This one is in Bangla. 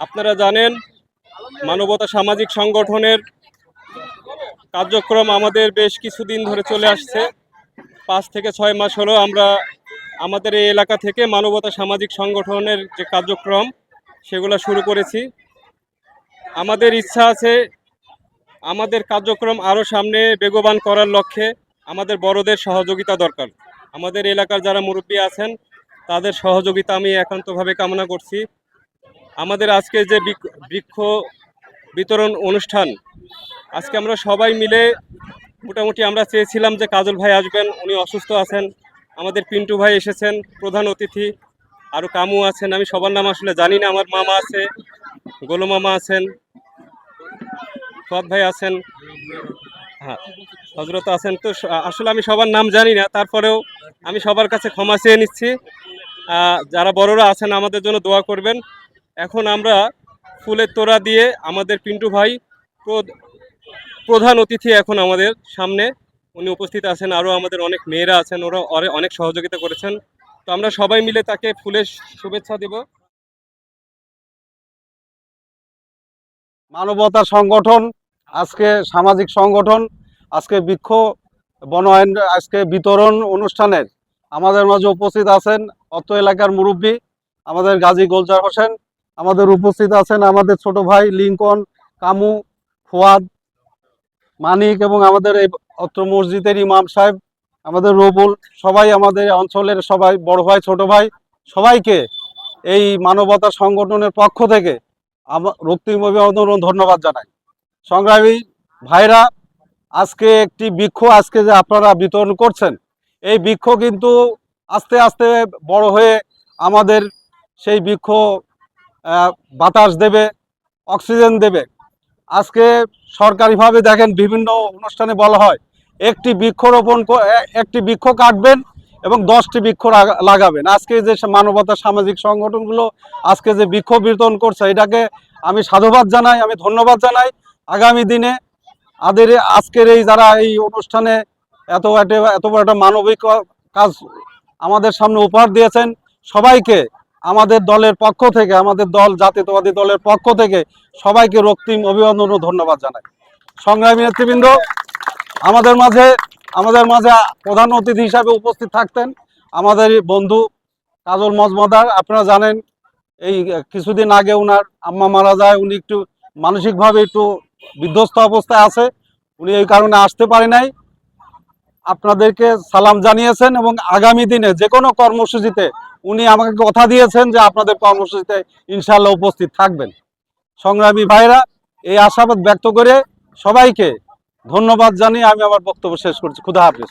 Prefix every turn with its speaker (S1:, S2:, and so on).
S1: আপনারা জানেন, মানবতা সামাজিক সংগঠনের কার্যক্রম আমাদের বেশ কিছুদিন ধরে চলে আসছে। পাঁচ থেকে ছয় মাস হলো আমরা আমাদের এই এলাকা থেকে মানবতা সামাজিক সংগঠনের যে কার্যক্রম, সেগুলো শুরু করেছি। আমাদের ইচ্ছা আছে, আমাদের কার্যক্রম আরও সামনে বেগবান করার লক্ষ্যে আমাদের বড়দের সহযোগিতা দরকার। আমাদের এলাকার যারা মুরব্বী আছেন, তাদের সহযোগিতা আমি একান্তভাবে কামনা করছি। আমাদের আজকে যে বৃক্ষ- বিতরণ অনুষ্ঠান, আজকে আমরা সবাই মিলে মোটামুটি আমরা চেয়েছিলাম যে কাজল ভাই আসবেন, উনি অসুস্থ আছেন, আমাদের পিন্টু ভাই এসেছেন, প্রধান অতিথি আরও কামু আছেন, আমি সবার নাম আসলে জানি না, আমার মামা আছে, গোলু মামা আছেন ফুয়াদ ভাই আছেন হ্যাঁ হজরত আছেন, তো আসলে আমি সবার নাম জানি না, তারপরেও আমি সবার কাছে ক্ষমা চেয়ে নিচ্ছি যারা বড়রা আছেন আমাদের জন্য দোয়া করবেন এখন আমরা ফুলের তোড়া দিয়ে আমাদের পিন্টু ভাই প্র- প্রধান অতিথি এখন আমাদের সামনে। উনি উপস্থিত আছেন, আরও আমাদের অনেক মেয়েরা আছেন ওরা অনেক সহযোগিতা করেছেন। তো আমরা সবাই মিলে তাকে ফুলের শুভেচ্ছা দেব।
S2: মানবতা সংগঠন, আজকে সামাজিক সংগঠন, আজকে বৃক্ষ বনায়ন, আজকে বিতরণ অনুষ্ঠানের। আমাদের মাঝে উপস্থিত আছেন অত্র এলাকার মুরব্বী, আমাদের গাজী গোলজার হোসেন আমাদের উপস্থিত আছেন আমাদের ছোট ভাই লিঙ্কন, কামু, ফুয়াদ, মানিক এবং আমাদের এই অত্র মসজিদের ইমাম সাহেব, আমাদের রবুল, সবাই আমাদের অঞ্চলের সবাই, বড় ভাই, ছোট ভাই, সবাইকে এই মানবতা সংগঠনের পক্ষ থেকে রক্তিম অভিনন্দন ধন্যবাদ জানাই। সংগ্রামী ভাইরা, আজকে একটি বৃক্ষ আজকে যে আপনারা বিতরণ করছেন, এই বৃক্ষ কিন্তু আস্তে আস্তে বড় হয়ে আমাদের সেই বৃক্ষ বাতাস দেবে, অক্সিজেন দেবে। আজকে সরকারিভাবে দেখেন বিভিন্ন অনুষ্ঠানে বলা হয়, একটি বৃক্ষরোপণ একটি বৃক্ষ কাটবেন এবং দশটি বৃক্ষ লাগা- লাগাবেন। আজকে যে মানবতা সামাজিক সংগঠনগুলো আজকে যে বৃক্ষ বিতরণ করছে, এটাকে আমি সাধুবাদ জানাই, আমি ধন্যবাদ জানাই। আগামী দিনে আদের, আজকের এই যারা এই অনুষ্ঠানে এত এত বড় একটা মানবিক কাজ আমাদের সামনে উপহার দিয়েছেন, সবাইকে আমাদের দলের পক্ষ থেকে, আমাদের দল, জাতীয়তাবাদী দলের পক্ষ থেকে সবাইকে রক্তিম অভিনন্দন ও ধন্যবাদ জানাই। সংগ্রামী নেতৃবৃন্দ, আমাদের মাঝে আমাদের মাঝে প্রধান অতিথি হিসাবে উপস্থিত থাকতেন আমাদের বন্ধু কাজল মজমদার। আপনারা জানেন, এই কিছুদিন আগে উনার আম্মা মারা যায়, উনি একটু মানসিকভাবে একটু বিধ্বস্ত অবস্থায় আছে। উনি এই কারণে আসতে পারে নাই। আপনাদেরকে সালাম জানিয়েছেন এবং আগামী দিনে যে কোনো কর্মসূচিতে উনি আমাকে কথা দিয়েছেন যে আপনাদের কর্মসূচিতে ইনশাল্লাহ উপস্থিত থাকবেন। সংগ্রামী ভাইরা, এই আশাবাদ ব্যক্ত করে সবাইকে ধন্যবাদ জানিয়ে আমি আমার বক্তব্য শেষ করছি। খুদা হাফিজ।